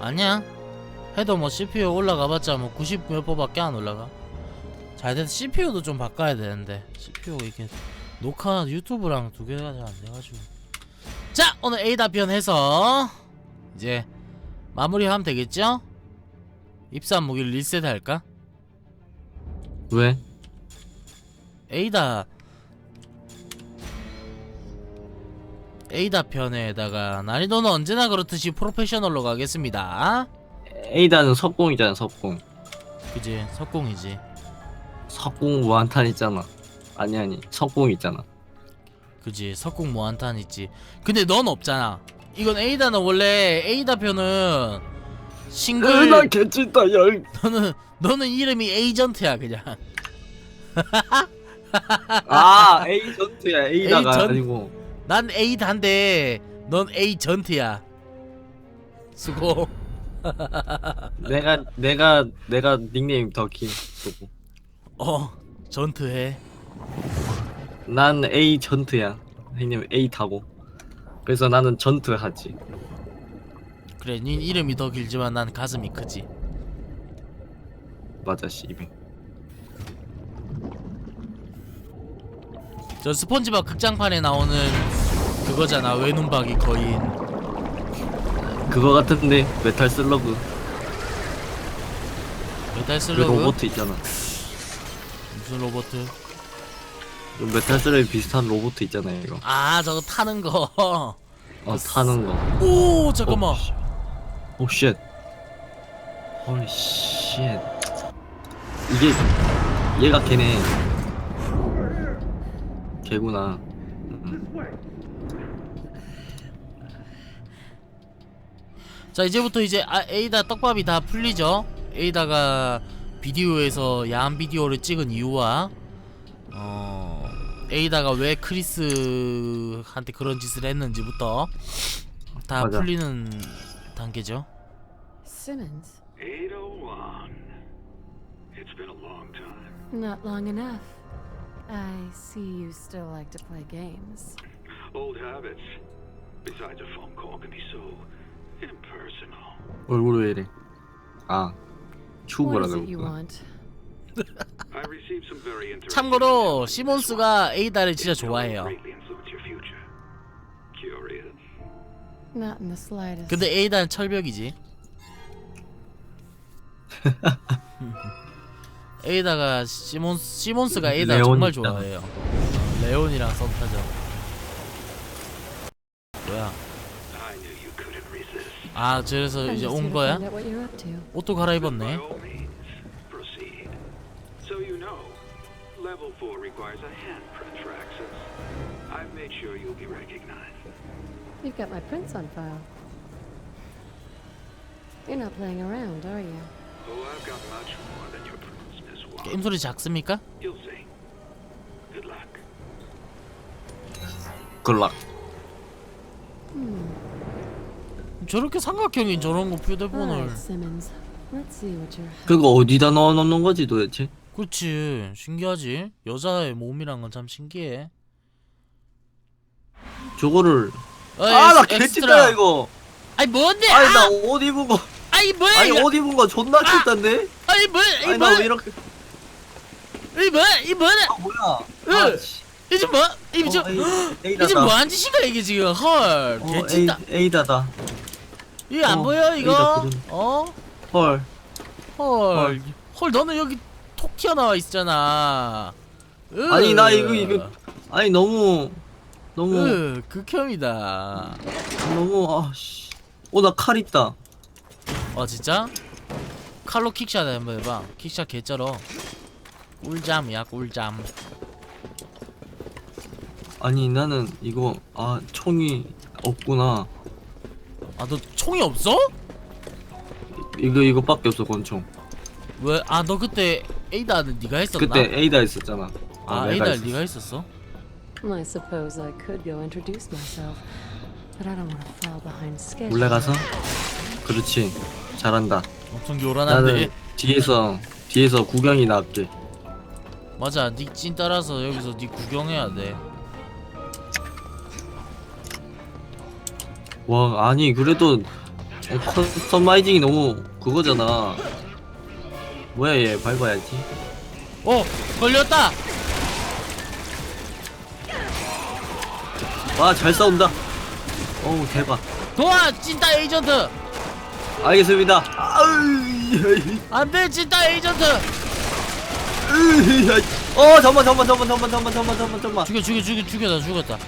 아니야 해도 뭐 CPU 올라가봤자 뭐 90 몇 퍼밖에 안 올라가 잘 돼서 CPU도 좀 바꿔야 되는데 CPU 이게 녹화 유튜브랑 두 개가 잘 안 돼가지고 자 오늘 A 답변 해서 이제 마무리하면 되겠죠? 입사 무기를 리셋 할까? 왜? 에이다 에이다 편에다가 난이도는 언제나 그렇듯이 프로페셔널로 가겠습니다. 에이다는 석공이잖아 석공. 그지? 석공이지. 석공 무한탄 있잖아. 아니 아니 석공 있잖아. 그지? 석공 무한탄 있지. 근데 넌 없잖아. 이건 에이다는 원래 에이다 편은 싱글 개찐다 열. 너는 너는 이름이 에이전트야 그냥. 아 에이전트야 에이다가 에이전- 아니고 난 에이다인데. 넌 에이전트야. 수고. 내가 내가 내가 닉네임 더키 쓰고. 어 전트해. 난 에이전트야. 닉네임 에이타고. 그래서 나는 전트 하지. 그래 니 이름이 더 길지만 난 가슴이 크지. 맞아 씨비 저 스폰지밥 극장판에 나오는 그거잖아. 외눈박이 거인. 그거 같은데 메탈 슬러그. 메탈 그 슬러그? 로봇 있잖아. 무슨 로봇? 그 메탈 슬러그 비슷한 로봇 있잖아요 이거. 아 저거 타는 거. 어 타는 거. 오 잠깐만. 오 쉣. 홀리 쉣. 이게 얘가 걔네. 걔구나. 음. 자 이제부터 이제 아, 에이다 떡밥이 다 풀리죠 에이다가 비디오에서 야한 비디오를 찍은 이유와 어 에이다가 왜 크리스한테 그런 짓을 했는지부터 다 맞아. 풀리는 단계죠 Simmons? 801. It's been a long time. Not long enough. I see you still like to play games. Old habits. Besides, a phone call can be so. 얼굴 왜 이래? 아, What 추구라 is it you 그랬구나. want? I received some very interesting. 참고로 시몬스가 에이다를 진짜 좋아해요. Not in the slightest. 근데 에이다는 철벽이지 에이다가 시몬, 시몬스가 에이다 레온 정말 있잖아. 좋아해요 어, 레온이랑 썸 타죠 뭐야 I knew you couldn't resist. 아 그래서 이제 온 거야? 옷도 갈아입었네 all means, proceed. So you know, level four requires a handprint for access. I've made sure you'll be recognized. You've got my prints on file. You're not playing around, are you? Oh, I've got much more than your prints, Miss Wong. 게임 소리 작습니까? You'll see. Good luck. 글락. 저렇게 삼각형인 저런 거 휴대폰을 you're. 그거 어디다 넣어놓는 거지 도대체? 그렇지 신기하지 여자의 몸이란 건 참 신기해 저거를. 어이, 아, 나. 개찐다야 이거. 아니 뭔데 아니 아! 나옷 입은 거. 아니 뭐야 아니 이거 옷 입은 거 존나 찐단데? 아니 뭐야 이 아니 나 왜 이렇게? 이 뭐야 이 뭐야 아 뭐야? 으. 아, 씨. 이게 뭐 이게 어, 저 이게. 뭐한 짓인가 이게 지금 헐 어, 개찐다 에이다다. 이게 안 어, 보여 이거. 어? 헐. 헐. 헐 너는 여기 톡 튀어나와 있잖아 으. 아니 나 이거 이거 아니 너무 너무 으 극혐이다 너무 아씨. 어나 칼 있다. 어 진짜? 칼로 킥샷 한번 해봐 킥샷 개쩔어 꿀잠이야 꿀잠 아니 나는 이거 아 총이 없구나. 아 너 총이 없어? 이거 이거밖에 없어 권총. 왜? 아 너 그때 에이다는 네가 했었나? 그때 에이다 했었잖아. 아 내가 에이다. 네가 했었어? I suppose I could go introduce myself, but I don't want to fall behind schedule. 몰래 가서. 그렇지. 잘한다. 엄청 요란한데 나는 뒤에서 뒤에서 구경이 나을게. 맞아 닉진 따라서 여기서 니 구경해야 돼 와 아니 그래도 커스터마이징이 너무 그거잖아. 뭐야 얘 밟아야지. 어 걸렸다! 아, 와잘 싸운다. 어우 대박. 도와 찐따 에이전트! 알겠습니다. 안돼 찐따 에이전트! 으이, 어 잠만 잠만 잠만 잠만 잠만 잠만 잠만. 죽여 죽여 죽여 죽여 나 죽였다.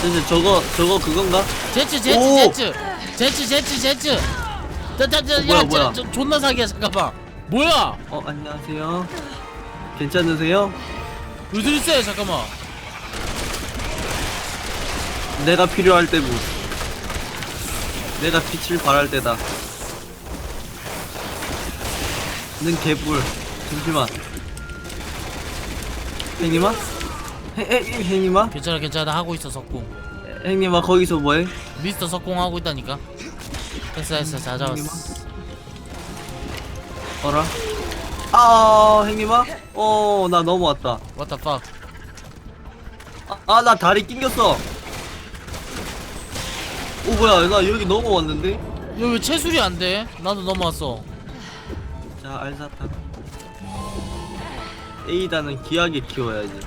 진짜 저거 저거 그건가? 제츠 제츠 오! 제츠 제츠 제츠 제츠 저저저 어, 뭐야, 야 뭐야? 저, 저, 존나 사기야 잠깐만 뭐야 어 안녕하세요. 괜찮으세요? 어디 있어요 잠깐만 내가 필요할 때고. 내가 빛을 발할 때다. 는 개뿔. 잠시만. 행님아? 행님아? 괜찮아 괜찮아 하고 있어 석궁 행님아 거기서 뭐해? 미스터 석궁 하고 있다니까 됐어 됐어 잘 잡았어 어라? 아 행님아? 어나 넘어왔다. What the fuck 아 나 다리 낑겼어. 오 뭐야 나 여기 넘어왔는데? 여기 왜 채술이 안돼 나도 넘어왔어 자 알사탕. 에이다는 귀하게 키워야지.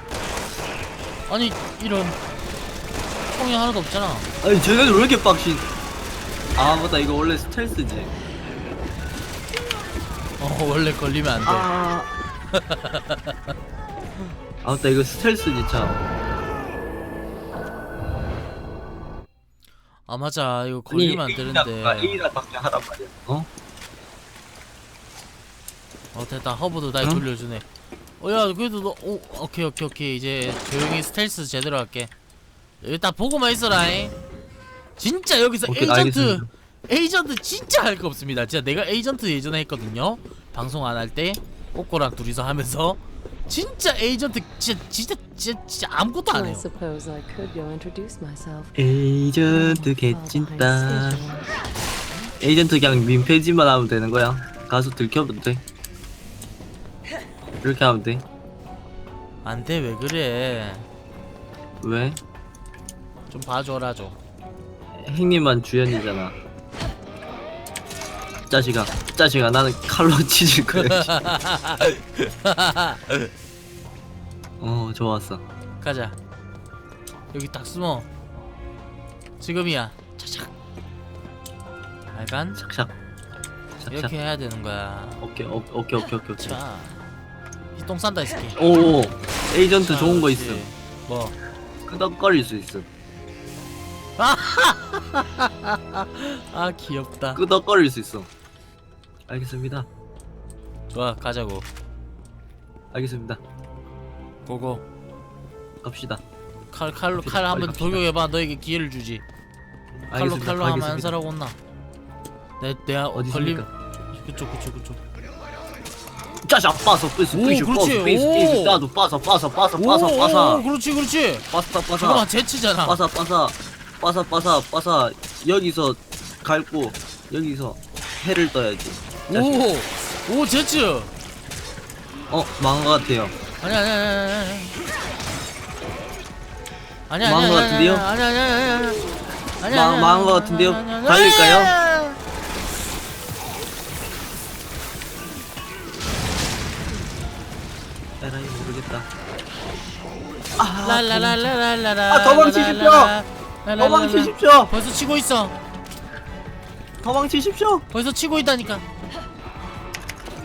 아니 이런 총이 하나도 없잖아 아니 쟤네들 왜 이렇게 빡신? 아 맞다 이거 원래 스텔스지. 어 원래 걸리면 안돼 아. 아 맞다 이거 스텔스지 참. 아 맞아 이거 걸리면 안 되는데 에이다밖에 하란 말이야. 어? 어 됐다 허브도 날 응? 돌려주네 어야 그래도 너 오, 오케이 오케이 오케이 이제 조용히 스텔스 제대로 할게 일단 보고만 있어라잉 진짜 여기서 오케이, 에이전트 알겠습니다. 에이전트 진짜 할 거 없습니다 진짜 내가 에이전트 예전에 했거든요 방송 안 할 때 꼬꼬랑 둘이서 하면서 진짜 에이전트 진짜 진짜 진짜, 진짜 아무것도 안 해요. 에이전트 alone. 에이전트 그냥 민폐지만 하면 되는 거야. 가서 들켜도 돼. 이렇게 하면 돼. 안 돼 왜 그래 왜? 좀 봐줘라 좀 행님만 주연이잖아. 짜식아, 짜식아, 나는 칼로 치질 거야. 어, 좋았어. 가자 여기 딱 숨어 지금이야 차착 알간 샥샥. 샥샥. 이렇게 해야 되는 거야 오케이, 오, 오케이, 오케이, 오케이, 오케이. 자, 이 똥 싼다 이 새끼. 오, 에이전트 자, 좋은 거. 있음. 뭐? 끄덕거릴 수 있음. 아 귀엽다. 끄덕거릴 수 있어. 알겠습니다. 좋아, 가자고. 알겠습니다. 고고. 갑시다. 칼 칼로 갑시다, 칼 빨리 한번 갑시다. 돌격해봐. 너에게 기회를 주지. 칼로 알겠습니다. 칼로 하면 안 알겠습니다. 살아고 온나? 내 내가 어디 걸림. 있습니까? 그쪽 그쪽 그쪽. 짜샤 빠서 빠서 오, 빠서 그렇지. 빠서 빠서 오. 나도 빠서 빠서 빠서 오, 빠서 오, 빠서 그렇지 그렇지. 빠서 빠서 잠깐만 제치잖아. 빠사 빠사 빠사 빠사 빠사 여기서 갈고 여기서 해를 떠야지. 오, 오 제치. 어 망한 것 같아요. 아니 아니 아니 아니 아니. 아니 아니 망한 것 같은데요? 아니 아니 아니 아니. 아니 망- 아니, 망한 아니, 것 같은데요? 아니, 아니, 아니. 달릴까요? 에라이 아, 라라라라라라. 아, 도망치십시오! 라라라라. 도망치십시오. 벌써 치고 있어. 도망치십시오. 벌써 치고 있다니까.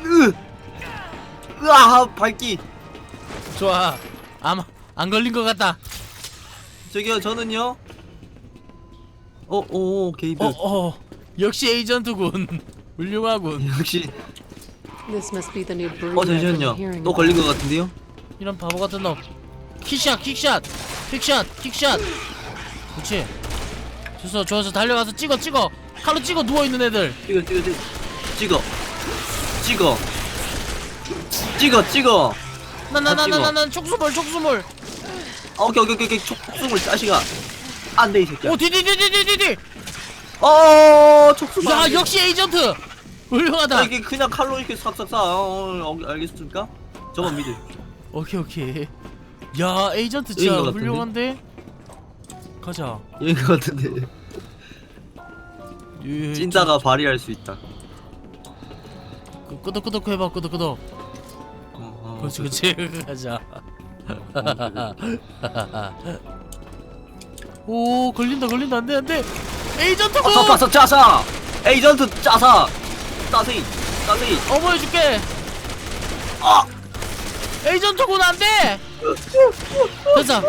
으, 으아 발기. 좋아. 아마 안 걸린 것 같다. 저기요 저는요. 어, 오, 오 게이드. 어, 어. 역시 에이전트군. 훌륭하군. 역시. This must be the new 어 잠시만요. 또. 걸린 것 같은데요? 이런 바보 같은 놈. 킥샷, 킥샷, 킥샷, 킥샷. 그렇지. 좋소, 좋아서 달려가서 찍어, 찍어. 칼로 찍어 누워 있는 애들. 찍어, 찍어, 찍어, 찍어, 찍어, 찍어, 찍어. 나 나 나 나 나나 촉수물, 촉수물. 아, 오케이, 오케이, 오케이, 오케이. 촉수물 짜시가. 안돼 이 새끼야. 오, 디디디디디디디. 어, 촉수물. 야, 역시 에이전트. 훌륭하다. 아, 이게 그냥 칼로 이렇게 싹싹 싹. 어, 어, 알겠습니까? 저만 믿으. 오케이 오케이 야 에이전트 여긴 진짜? 훌륭한데? 가자. 얘인 것 같은데. 유- 유- 찐따가 발휘할 수 있다. 그 끄덕끄덕 해봐 끄덕끄덕. 어, 어, 그렇지 그렇지. 가자. 오 걸린다 걸린다. 안돼 안돼. 에이전트 군 빠사 빠사 짜사 에이전트 짜사. 따세이 따세이 어머 해줄게. 아! 에이전트 군 안돼 됐어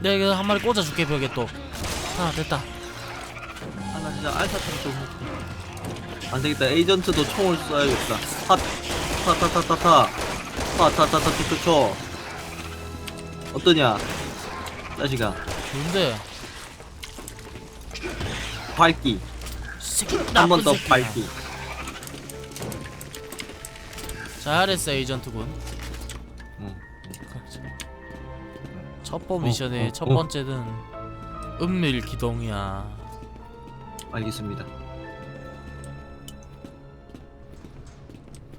내가 이거 한 마리 꽂아줄게 벽에 또아 됐다 아, 나 진짜 알사탕 좀 먹고. 안 되겠다. 에이전트도 총을 쏴야겠다. 핫, 타타타타타, 타타타타타타초. 어떠냐, 자식아. 좋은데 밝기. 한 번 더. 밝기. 잘했어 에이전트 군 응. 첫번 미션의 어, 첫 어. 번째는 은밀 기동이야 알겠습니다.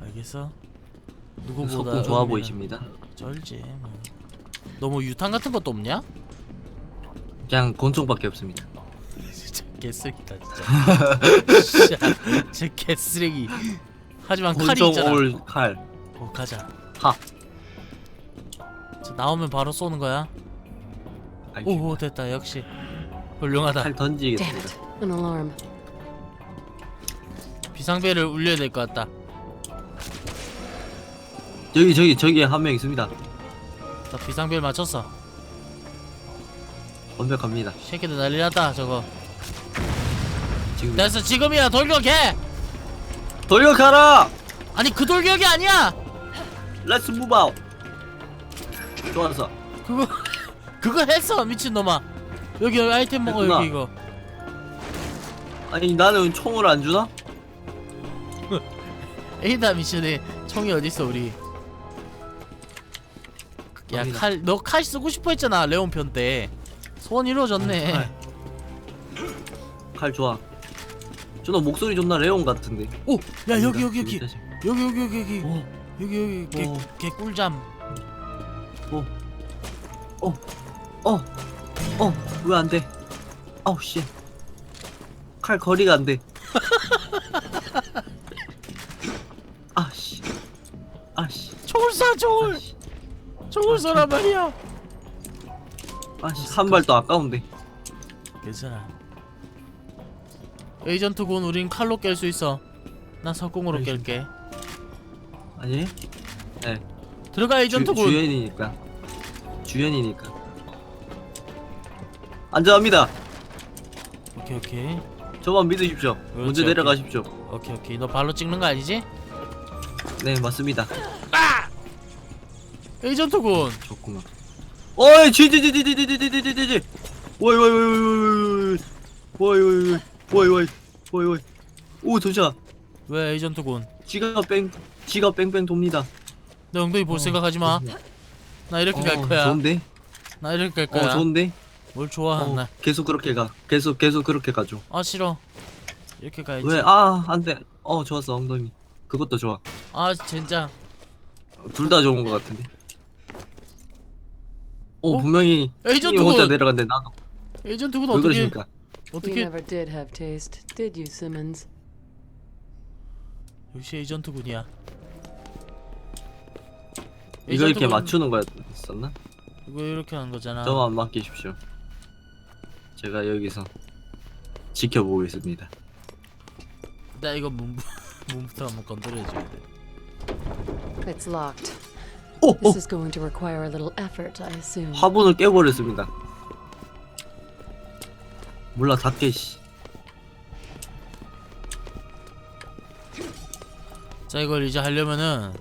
알겠어? 누구보다 좋아 은밀한- 보이십니다. 쩔지 뭐. 너뭐 유탄 같은 것도 없냐? 그냥 곤충밖에 없습니다. 진짜 개쓰레기다 진짜 진짜 진짜 개쓰레기 하지만 칼이 있잖아 올 칼. 어 가자 하. 자, 나오면 바로 쏘는 거야 알겠습니다. 오오 됐다 역시 훌륭하다 칼 Damn 던지겠습니다. it. An alarm. 비상벨을 울려야 될 것 같다 저기 저기 저기 한 명 있습니다. 자 비상벨 맞췄어 완벽합니다. 새끼들 난리 났다 저거 지금 됐어 지금이야 돌격해 돌격하라. 아니 그 돌격이 아니야 렛츠 아웃. 좋았어. 그거 그거 했어 미친 놈아 여기 여기 아이템 먹어 됐구나. 여기 이거 아니 나는 총을 안 주나? 에이다 미션에 총이 어딨어 우리 야 갑니다. 칼 너 칼 쓰고 싶어 했잖아 레온 편 때 소원 이루어졌네 칼. 칼 좋아. 저너 목소리 존나 레온 같은데. 오 야 여기 여기 여기 여기. 여기 여기 여기 어, 여기 여기 개, 어. 개 꿀잠. 어, 어, 어, 어, 왜안 돼? 아우 씨. 칼 거리가 안 돼. 아 씨, 아씨, 총을 쏴 총을. 아씨, 총을 쏘란 말이야. 아 씨, 한 발도 아까운데. 괜찮아 에이전트 군 우린 칼로 깰 수 있어 나 석궁으로 알겠습니다. 깰게 아니? 네. 들어가 에이전트 주, 군 주연이니까. 주연이니까. 안전합니다. 오케이 오케이 저만 믿으십시오. 먼저 오케이. 내려가십시오. 오케이 오케이 너 발로 찍는 거 아니지? 네, 맞습니다. 에이전트 군 좋구만. 어이, 지지지지지지지지지지지. 오이 오이 오이 오이 오이 오이 오이 오이 오이 오이. 오, 도시야. 왜 에이전트 군? 지가 뺑, 지가 뺑뺑 돕니다. 내 엉덩이 볼 생각하지 마. 나 이렇게 갈 어, 거야. 좋은데? 나 이렇게 갈 어, 거야. 좋은데? 뭘 좋아? 어, 나. 계속 그렇게 가. 계속 계속 그렇게 가죠. 아 싫어. 이렇게 가야지. 왜? 아, 안 돼. 어, 좋았어, 엉덩이. 그것도 좋아. 아 진짜. 둘 다 좋은 것 같은데. 오, 어? 분명히 에이전트 형님 혼자 군. 내려갔는데 나도. 에이전트 군 왜 어떻게? 그러십니까? You 어떻게? never did have taste, did you, Simmons? 역시 에이전트 군이야. 이거 에이전트 이렇게 군, 맞추는 거였었나? 이거 이렇게 하는 거잖아. 저만 맡기십시오. 제가 여기서 지켜보겠습니다. 나 이거 문 문부터 한번 건드려줘야 돼. It's locked. 오! 오! This is going to require a little effort, I assume. 화분을 깨버렸습니다. 몰라 닫게 씨. 자 이걸 이제 하려면은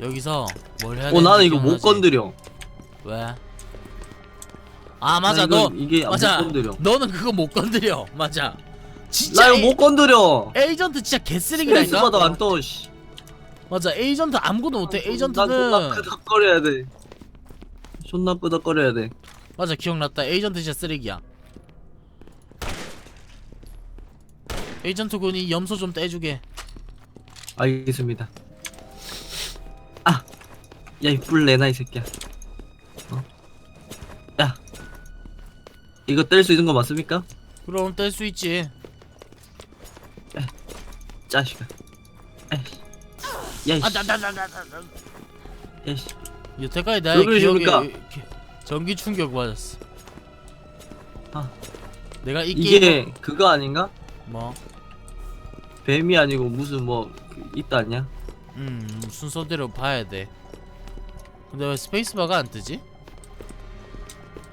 여기서 뭘 해야 어 나는 이거 못? 건드려. 왜? 아 맞아 나 이거- 너 이게 못 맞아 건드려. 너는 그거 못 건드려 맞아 진짜 나 이거 에이- 못 건드려. 에이전트 진짜 개쓰레기라니까 스페이스바도 안 떠. 씨. 맞아 에이전트 아무것도 못해 난 존나 에이전트는 끄덕거려야 돼. 존나 끄덕거려야 돼. 맞아 기억났다 에이전트 진짜 쓰레기야 에이전트 군이 염소 좀 떼주게 알겠습니다. 아, 야이뿔 내놔 이 새끼야. 어? 야, 이거 뗄 수 있는 거 맞습니까? 그럼 뗄 수 있지 짜식아. 에이. 야이씨. 아나나 나 나 나 야이씨. 여태까지 나의 왜 그러십니까? 기억에 기- 전기 충격 맞았어 아. 내가 이 이게 게임 그거 아닌가? 뭐 뱀이 아니고 무슨 뭐 그- 있다 아니야? 음, 순서대로 봐야 돼. 근데 왜 스페이스바가 안 뜨지?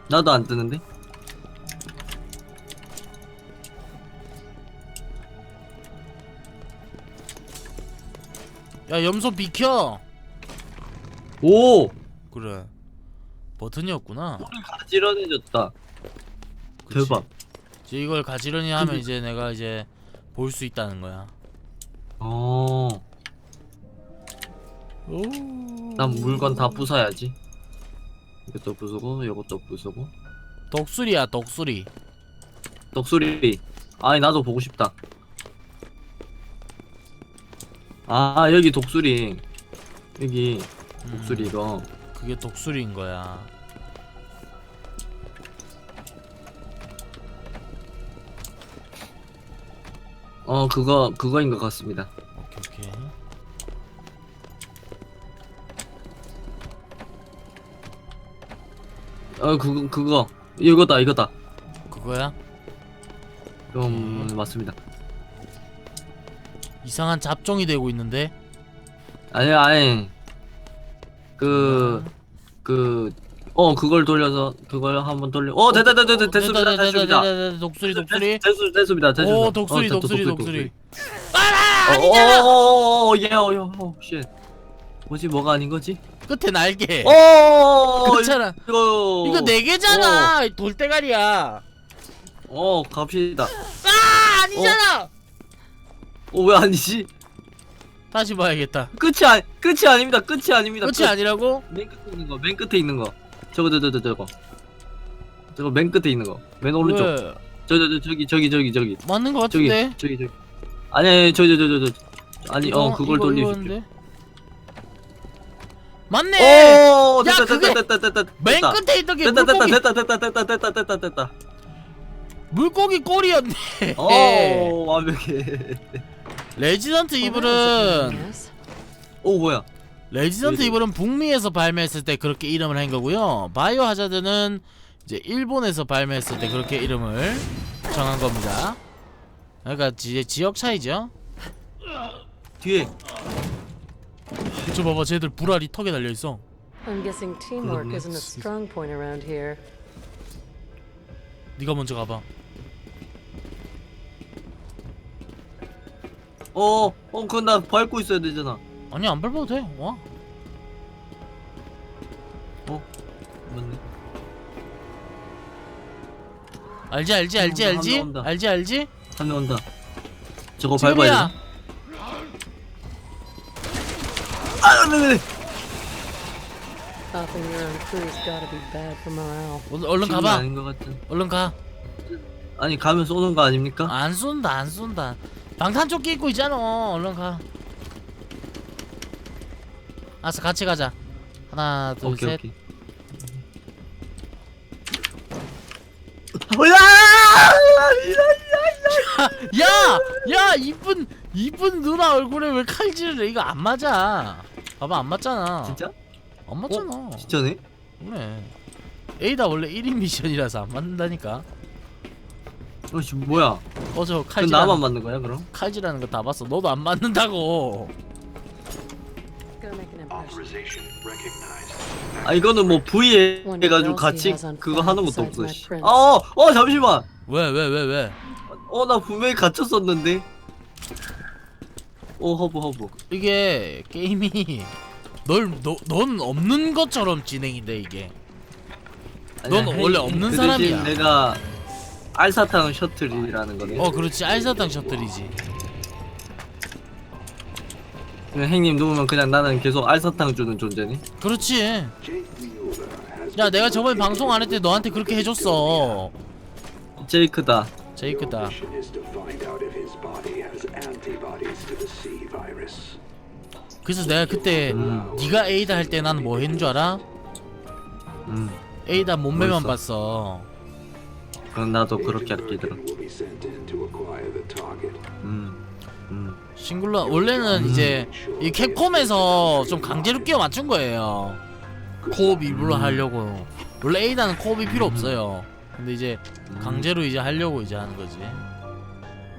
나도 안 뜨는데. 야, 염소 비켜! 오! 그래. 버튼이었구나. 가지런해졌다. 그치. 대박. 이제 이걸 가지런히 하면 이제 내가 이제 볼 수 있다는 거야. 어. 오. 난 물건 다 부숴야지. 이것도 부수고, 이것도 부수고. 독수리야, 독수리. 독수리. 아니 나도 보고 싶다. 아 여기 독수리. 여기 음, 독수리 이거. 그게 독수리인 거야. 어 그거 그거인 것 같습니다. 오케이, 오케이. 어 그거 그거 이거다 이거다. 그거야? 음 음. 맞습니다. 이상한 잡종이 되고 있는데? 아니 아니 그 그 어 그걸 돌려서 그걸 한번 돌려. 어 됐다 됐다 됐다 됐습니다 됐습니다. 독수리, 독수리. 됐- 됐습니다 됐습니다. 오, 어, 독수리, 됐다, 독수리, 독수리. 어어어예어예어쉣 뭐지 뭐가 아닌 거지? 끝에 날개. 어 그렇잖아. 이거 이거 네 개잖아. 돌대가리야. 어 갑시다. 아, 아니잖아. 어 왜 아니지? 다시 봐야겠다. 끝이 아 끝이 아닙니다. 끝이 아닙니다. 끝이 아니라고? 맨 끝에 있는 거, 맨 끝에 있는 거. 저거 저거 저거 저거. 저거 맨 끝에 있는 거. 맨 오른쪽. 왜? 저저 저 저기 저기 저기 저기. 맞는 거 저기 같은데. 저기 저기. 아니 아니 저저 저저 저. 아니 어 이거- 그걸 이거- 돌리십시오. 이거였는데? 맞네. 오 야, 됐다 그게 됐다 됐다 됐다 맨 됐다. 끝에 있던 게 됐다 됐다 물고기 됐다 됐다 됐다 됐다 됐다 됐다. 물고기 꼬리였네. 오 완벽해. 레지던트 Well, that was a 이블은. 오 뭐야? 레지던트. 이블은 북미에서 발매했을 때 그렇게 이름을 한 거고요. 바이오 하자드는 이제 일본에서 발매했을 때 그렇게 이름을 정한 겁니다. 그러니까 이제 지역 차이죠. 뒤에 저 봐봐, 쟤들 불알이 턱에 달려 있어. I'm guessing teamwork isn't a strong point around here. 네가 먼저 가봐. 어 어 그건 나 밟고 있어야 되잖아. 아니 안 밟아도 돼. 와. 맞네. 알지 알지 알지 온다, 알지 온다, 온다. 알지 알지. 한 명 온다. 저거 밟아야 지금이야. 되나? 아, 네, 네. Stopping your own crew's gotta be bad for morale. 얼른, 가봐. 아닌 것 같은. 얼른 가. 아니 가면 쏘는 거 아닙니까? 안 쏜다 안 쏜다. 방탄 조끼 입고 있잖아. 얼른 가. 알았어 같이 가자. 하나 둘 오케이 셋. 오케이. 뭐야! 야! 야 이쁜 이쁜 누나 얼굴에 왜 칼질을 해? 이거 안 맞아. 봐봐 안 맞잖아. 진짜? 안 맞잖아. 진짜네? 그래. 에이다 원래 1인 미션이라서 안 맞는다니까. 어, 씨, 뭐야? 어저 그 칼질 나만 맞는 거야 그럼? 칼질하는 거 다 봤어. 너도 안 맞는다고. 아 이거는 뭐 V 해가지고 같이 그거 하는 것도 없어. 씨. prints. 어, 어 잠시만. 왜 왜 왜 왜? 어 나 분명히 갇혔었는데. 오 허브 허브. 이게 게임이 널넌 없는 것처럼 진행이 돼 이게. 넌 아니야, 원래 헤이, 없는 그 사람이야. 내가 알사탕 셔틀이라는 거네. 어 그렇지 알사탕 셔틀이지. 그냥 행님 누우면 그냥 나는 계속 알사탕 주는 존재네. 그렇지. 야 내가 저번에 방송 안 할 때 너한테 그렇게 해줬어. 제이크다. 제이크다. 그래서 내가 그때 음. 네가 에이다 할 때 난 뭐 했는 줄 알아? 음. 에이다 몸매만 뭐였어? 봤어. 그럼 나도 그렇게 아끼더라. 싱글러 원래는 이제 이 캡콤에서 좀 강제로 끼워 맞춘 거예요. 코옵 일부러 하려고. 원래 에이다는 코옵이 필요 없어요. 근데 이제 강제로 이제 하려고 이제 하는 거지.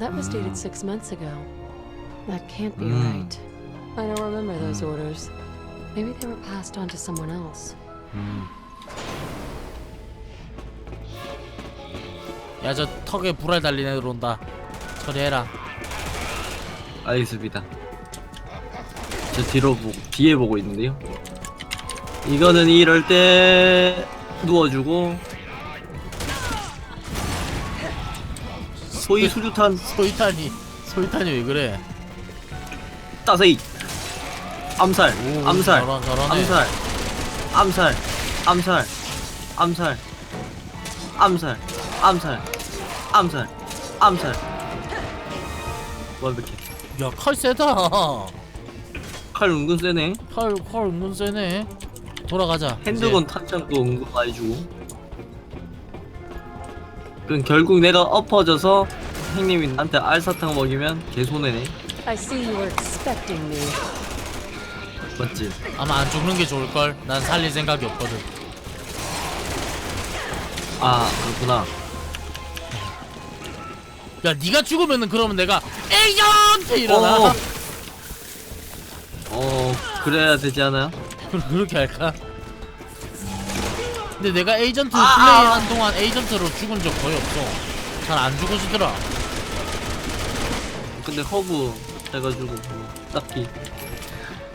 That was dated six months ago. That can't be Mm. right. I don't remember those orders. Maybe they were passed on to someone else. 음. 야저 턱에 불알 달린 애들 온다. 처리해라. 알겠습니다. 저 뒤로 보고 뒤에 보고 있는데요. 이거는 이럴 때 누워주고 소위 수류탄 소이탄이 소이탄이 왜 그래? 따세이 암살 오, 암살 저런 저러네. 암살 암살 암살 암살 암살 암살 암살 암살 완벽해 야칼 세다. 칼 은근 세네 칼, 칼 은근 세네. 돌아가자. 핸드건 탄창도 은근 많이 주고 그럼 결국 내가 엎어져서 형님이 나한테 알사탕 먹이면 개 손해네 I see you were expecting me. 맞지? 이제 아마 안 죽는 게 좋을 걸. 난 살릴 생각이 없거든. 아 그렇구나 야 네가 죽으면은 그러면 내가 에이전트 일어나. 어. 어 그래야 되지 않아요? 그럼 그렇게 할까? 근데 내가 에이전트 아! 플레이한 동안 에이전트로 죽은 적 거의 없어. 잘 안 죽어지더라. 근데 허브 해가지고 뭐 딱히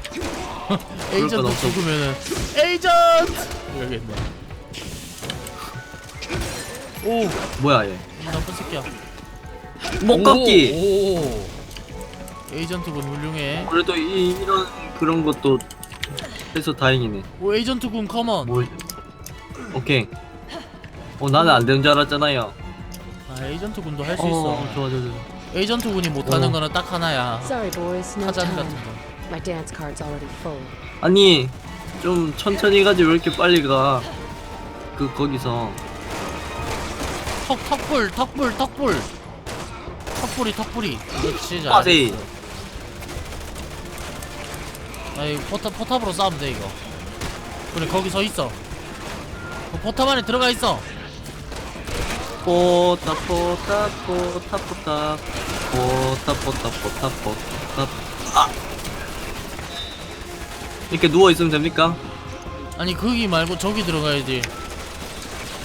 에이전트 없어. 죽으면은 에이전트 이러겠네. 오, 뭐야 얘 나쁜 새끼야. 오, 오. 에이전트군 훌륭해. 그래도 이, 이런 그런 것도 해서 다행이네 오, 에이전트군 컴온. 뭐 오케이 어 나는 안 되는 줄 알았잖아요 아, 에이전트군도 할 수 어 있어. 좋아 좋아 좋아 에이전트군이 못하는 어. 거는 딱 하나야. Sorry, boys. No 사전 time. 같은 거. My dance card's already full. 아니 좀 천천히 가지 왜 이렇게 빨리 가 그 거기서 턱 턱불 턱불 턱불 턱불이 턱불이 그렇지 잘 빠세이. 아이 포탑 포탑으로 싸우면 돼 이거. 그래 거기 서 있어. 그 포탑 안에 들어가 있어. 포타 포타 포타 포타 포타 포타 포타 포타 아! 이렇게 누워 있으면 됩니까? 아니 거기 말고 저기 들어가야지.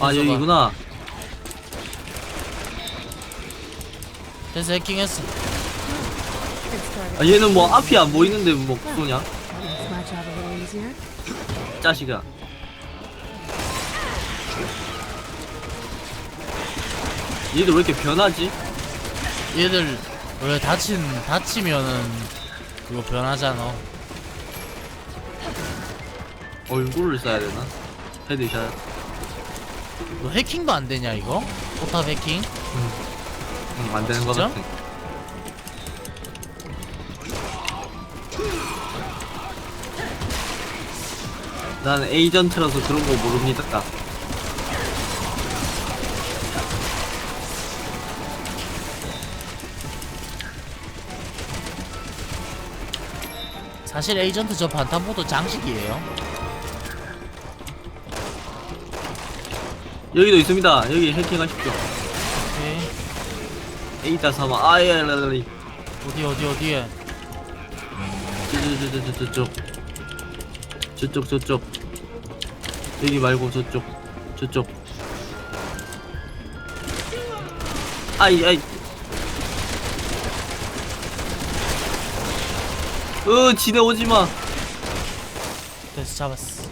아 있어봐. 여기구나 됐어 해킹했어. 아 얘는 뭐 앞이 안 보이는데 뭐 쏘냐 Makes my job a little easier. 짜식아 얘들 왜 이렇게 변하지? 얘들 원래 다친 다치면은 그거 변하잖아 얼굴을 써야 되나? 헤드샷 너 해킹도 안 되냐 이거 포탑 해킹 응, 안 되는 거 진짜? 같아. 난 에이전트라서 그런 거 모릅니다. 사실 에이전트 저 반탄포도 장식이에요. 여기도 있습니다. 여기 해킹하십시오 에이다 사마. 아예 라라리 어디 어디 어디에? 저저저저저쪽. 저쪽 저쪽. 여기 말고 저쪽. 저쪽. 아이 아이. 으 지네 오지마. 됐어 잡았어.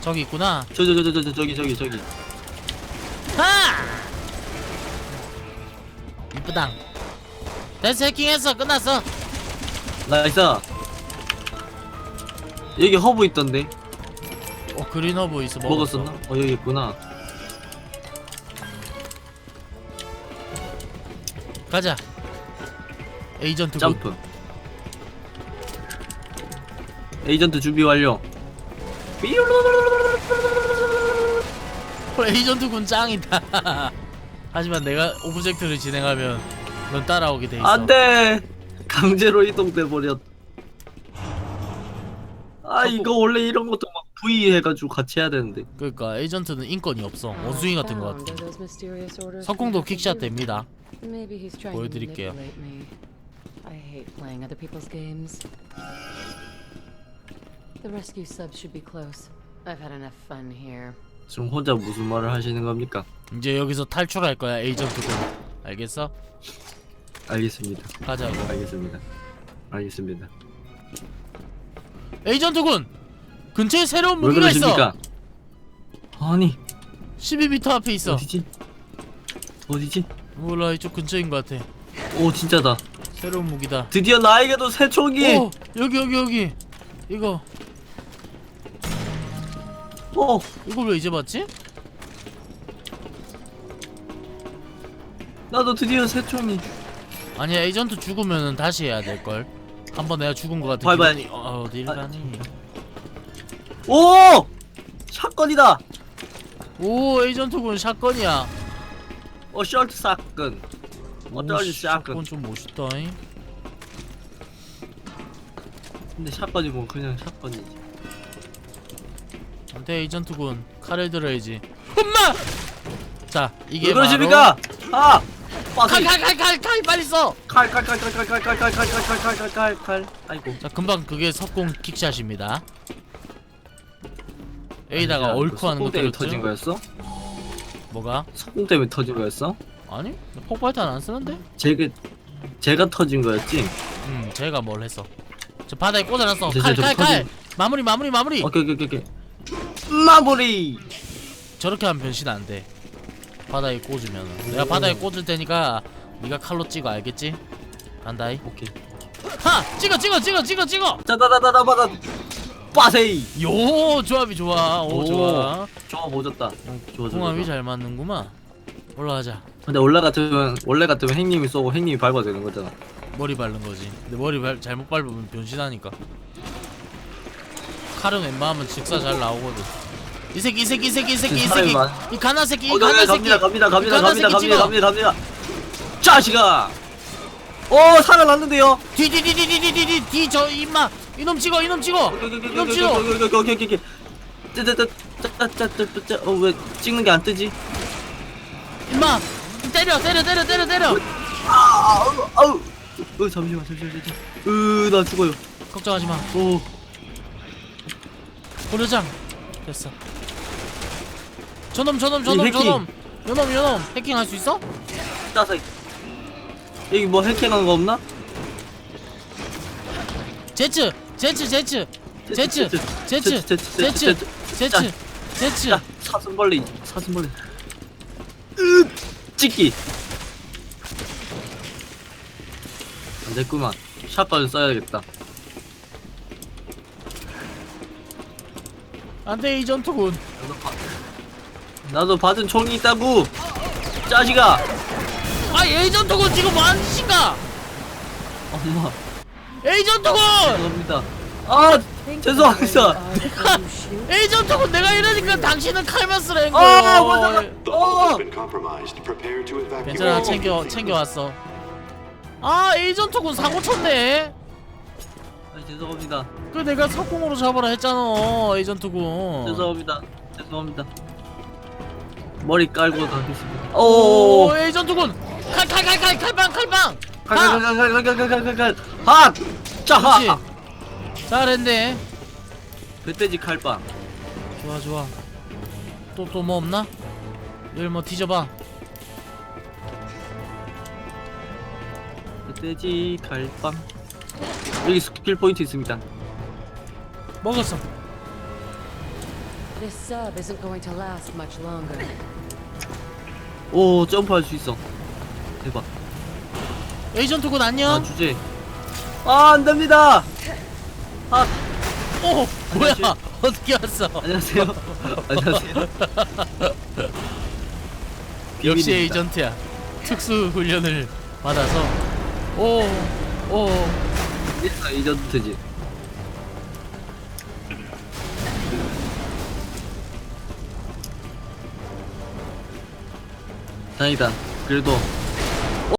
저기 있구나. 저저저저저 저기 저기 저기. 하! 이쁘당 됐어 해킹했어 끝났어. 나이스. 여기 허브 있던데. 어 그린허브 있어 먹었었나? 어 여기 있구나. 가자. 에이전트 굿. 점프. 에이전트 준비 완료. 오 에이전트 군 짱이다 하지만 내가 오브젝트를 진행하면 넌 따라오게 돼 있어 안돼 강제로 이동돼 버렸 아 이거 원래 이런 것도 막 V 해가지고 같이 해야 되는데 그러니까 에이전트는 인권이 없어 원숭이 같은 거 같아 석궁도 킥샷 됩니다 보여드릴게요. I hate playing other people's games. The rescue subs should be close. I've had enough fun here. 지금 혼자 무슨 말을 하시는 겁니까? 이제 여기서 탈출할 거야 에이전트 군 알겠어? 알겠습니다. 가자고 알겠습니다. 알겠습니다. 에이전트 군! 근처에 새로운 왜 무기가 있어! 그러십니까? 아니. 12m 앞에 있어. 어디지? 어디지? 몰라 이쪽 근처인 것 같아. 오 진짜다. 새로운 무기다. 드디어 나에게도 새 총이 오 여기 여기 여기. 이거 어 이걸 왜 이제 봤지? 나도 드디어 새 총이 아니야 에이전트 죽으면은 다시 해야 될 걸 한번 내가 죽은 것 같아. 기분이- 어, 어딜 아. 가니 오 샷건이다 오 에이전트 군 샷건이야 어 셔트 샷건 어떨지 샷건 샷건 좀 멋있다 잉? 근데 샷건이고 그냥 샷건이지 안돼 에이전트 군 칼을 들어야지 엄마! 자 이게 왜 그러십니까? 아! 빠세 칼칼 칼 칼 칼 빨리 써! 칼칼칼칼칼칼칼칼칼칼칼칼칼 아이고 자 금방 그게 석공 킥샷입니다 A다가 옳고 하는 거 때문에 들었죠? 터진 거였어? 뭐가? 석공 때문에 터진 거였어? 아니 폭발탄 안 쓰는데? 제가 제가 터진 거였지? 음 제가 뭘 했어 저 바다에 꽂아놨어 칼저 칼 칼 터진- 마무리 마무리 마무리 오케이 오케이 오케이 오케이 마무리. 저렇게 하면 변신 안 돼. 바다에 꽂으면. 내가 바다에 꽂을 테니까 네가 칼로 찍어 알겠지? 간다이. 오케이. 하! 찍어 찍어 찍어 찍어 찍어! 자다다다다 받아 빠세이. 요 조합이 좋아. 오, 오. 좋아. 좋아 보졌다. 좋아 좋아 궁합이 잘 맞는구만. 올라가자. 근데 원래 같으면 원래 같으면 행님이 쏘고 행님이 밟아야 되는 거잖아. 머리 바른 거지. 근데 머리 발, 잘못 밟으면 변신하니까 칼은 웬만하면 직사 잘 나오거든. 이 새끼 이 새끼 이 새끼 이 새끼 이 새끼. 많- 이 가나 새끼 이 어, 가나 네, 새끼. 갑니다 갑니다 갑니다 가나 갑니다 갑니다 찍어. 갑니다 갑니다. 자식아. 어 살아났는데요. 뒤뒤뒤뒤뒤뒤뒤 뒤 저 임마. 이놈 찍어 이놈 찍어. 이놈 찍어. 오케이 오케이 오케이 어왜 찍는 게 안 뜨지? 임마. 때려 때려 때려 때려 때려. 아우 아우. 어 잠시만 잠시만 잠시만. 으 나 죽어요. 걱정하지 마. 오 고려장. 됐어. 저놈 저놈 저놈 이 해킹. 저놈. 요놈 요놈. 해킹할 수 있어? 따서 여기 뭐 해킹한 거 없나? 제츠 제츠 제츠. 제츠 제츠 제츠, 제츠 제츠, 제츠 제츠 야 사슴벌레 사슴벌레 으 찍기. 안 됐구만. 샷건 써야겠다 안돼 나도, 바, 나도 받은 총이 있다고. 짜식아. 아 에이전트군 지금 뭐하는 짓인가? 엄마. 에이전트군! 죄송합니다. 아 죄송합니다. 에이전트군 내가 이러니까 당신은 칼만 쓰라는 아 거야 어. 괜찮아 챙겨 챙겨왔어. 아 에이전트군 사고 쳤네. 아, 죄송합니다. 그 내가 석궁으로 잡아라 했잖아 에이전트군. 죄송합니다. 죄송합니다. 머리 깔고 가겠습니다. 오! 오 에이전트군! 칼칼칼칼 칼빵 칼빵! 가 칼칼칼칼칼칼칼칼칼! 핫! 자하! 그렇지. 잘했네. 멧돼지 칼빵. 좋아 좋아. 또 또 뭐 없나? 여기 뭐 뒤져봐. 멧돼지 칼빵 여기 스킬 포인트 있습니다. 먹었어. This sub isn't going to last much longer. 오 점프할 수 있어. 대박. 에이전트군 아 안녕. 주제. 아 안됩니다! 아. 오 뭐야? 안녕하세요. 어떻게 왔어? 안녕하세요. 안녕하세요. 역시 비밀입니다. 에이전트야. 특수 훈련을 받아서. 오오 1사 이전트지. 다행이다. 그래도